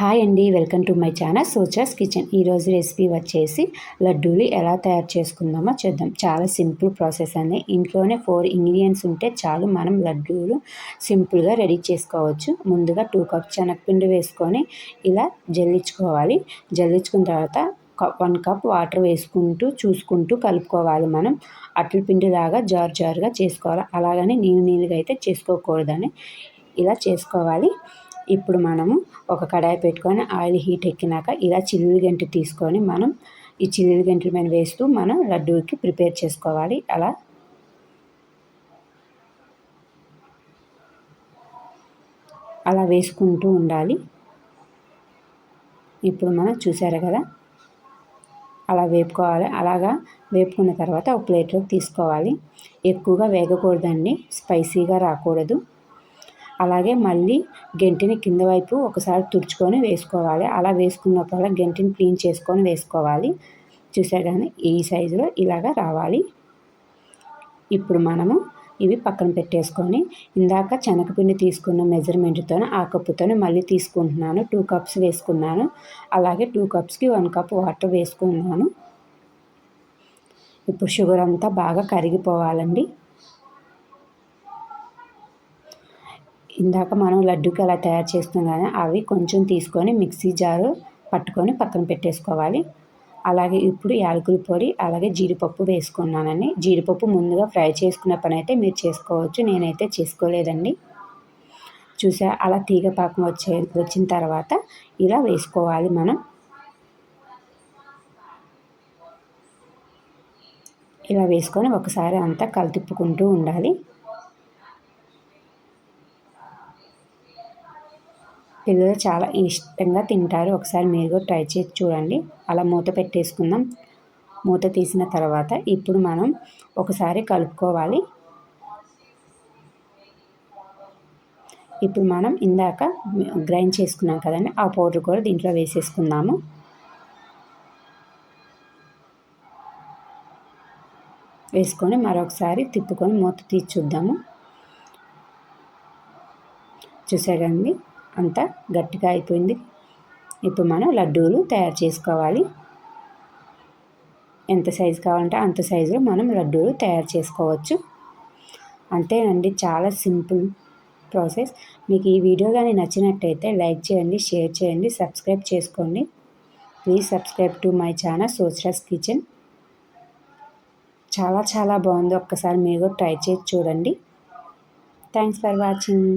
Hi అండి welcome to my channel సోచాస్ kitchen. ఈరోజు recipe వచ్చేసి లడ్డూలు ఎలా తయారు చేసుకుందామో చూద్దాం. చాలా సింపుల్ ప్రాసెస్ అండి. ఇంట్లోనే ఫోర్ ఇంగ్రీడియంట్స్ ఉంటే చాలు మనం లడ్డూలు సింపుల్గా రెడీ చేసుకోవచ్చు. ముందుగా టూ కప్ శనగపిండి వేసుకొని ఇలా జల్లించుకోవాలి. జల్లించుకున్న తర్వాత వన్ కప్ వాటర్ వేసుకుంటూ చూసుకుంటూ కలుపుకోవాలి మనం. అట్ల పిండిలాగా జారు జారుగా చేసుకోవాలి. అలాగని నీళ్ళు నీళ్ళుగా అయితే చేసుకోకూడదని ఇలా చేసుకోవాలి. ఇప్పుడు మనము ఒక కడాయి పెట్టుకొని ఆయిల్ హీట్ ఎక్కినాక ఇలా చిల్లులు గంటి తీసుకొని మనం ఈ చిల్లులు గంటల మీద వేస్తూ మనం లడ్డూకి ప్రిపేర్ చేసుకోవాలి. అలా అలా వేసుకుంటూ ఉండాలి. ఇప్పుడు మనం చూసారు కదా? అలా వేపుకోవాలి. అలాగా వేపుకున్న తర్వాత ఒక ప్లేట్లోకి తీసుకోవాలి. ఎక్కువగా వేగకూడదండి. స్పైసీగా రాకూడదు. అలాగే మళ్ళీ గెంటిని కింద వైపు ఒకసారి తుడుచుకొని వేసుకోవాలి. అలా వేసుకున్నప్పుడు గెంటిని క్లీన్ చేసుకొని వేసుకోవాలి. చూసా కానీ ఈ సైజులో ఇలాగా రావాలి. ఇప్పుడు మనము ఇవి పక్కన పెట్టేసుకొని ఇందాక శనగపిండి తీసుకున్న మెజర్మెంట్తో ఆ కప్పుతో మళ్ళీ తీసుకుంటున్నాను. టూ కప్స్ వేసుకున్నాను. అలాగే టూ కప్స్కి వన్ కప్ వాటర్ వేసుకున్నాను. ఇప్పుడు షుగర్ అంతా బాగా కరిగిపోవాలండి. ఇందాక మనం లడ్డూకి అలా తయారు చేస్తున్నాం కదా అవి కొంచెం తీసుకొని మిక్సీ జారు పట్టుకొని పక్కన పెట్టేసుకోవాలి. అలాగే ఇప్పుడు యాలకుల పొడి అలాగే జీడిపప్పు వేసుకున్నానండి. జీడిపప్పు ముందుగా ఫ్రై చేసుకున్న పని అయితే మీరు చేసుకోవచ్చు నేనైతే చేసుకోలేదండి. చూసా అలా తీగ పాకం వచ్చే వచ్చిన తర్వాత ఇలా వేసుకోవాలి మనం. ఇలా వేసుకొని ఒకసారి అంతా కలితిప్పుకుంటూ ఉండాలి. పిల్లలు చాలా ఇష్టంగా తింటారు. ఒకసారి మీరు కూడా ట్రై చేసి చూడండి. అలా మూత పెట్టేసుకుందాం. మూత తీసిన తర్వాత ఇప్పుడు మనం ఒకసారి కలుపుకోవాలి. ఇప్పుడు మనం ఇందాక గ్రైండ్ చేసుకున్నాం కదండి. ఆ పౌడర్ కూడా దీంట్లో వేసేసుకుందాము. వేసుకొని మరొకసారి తిప్పుకొని మూత తీసి చూద్దాము. చూసారండి అంతా గట్టిగా అయిపోయింది. ఇప్పుడు మనం లడ్డూలు తయారు చేసుకోవాలి. ఎంత సైజు కావాలంటే అంత సైజులో మనం లడ్డూలు తయారు చేసుకోవచ్చు. అంతేనండి చాలా సింపుల్ ప్రాసెస్. మీకు ఈ వీడియో కానీ నచ్చినట్టయితే లైక్ చేయండి షేర్ చేయండి సబ్స్క్రైబ్ చేసుకోండి. Please subscribe to my channel సోచరస్ kitchen. చాలా చాలా బాగుంది. ఒక్కసారి మీరు ట్రై చేసి చూడండి. Thanks for watching.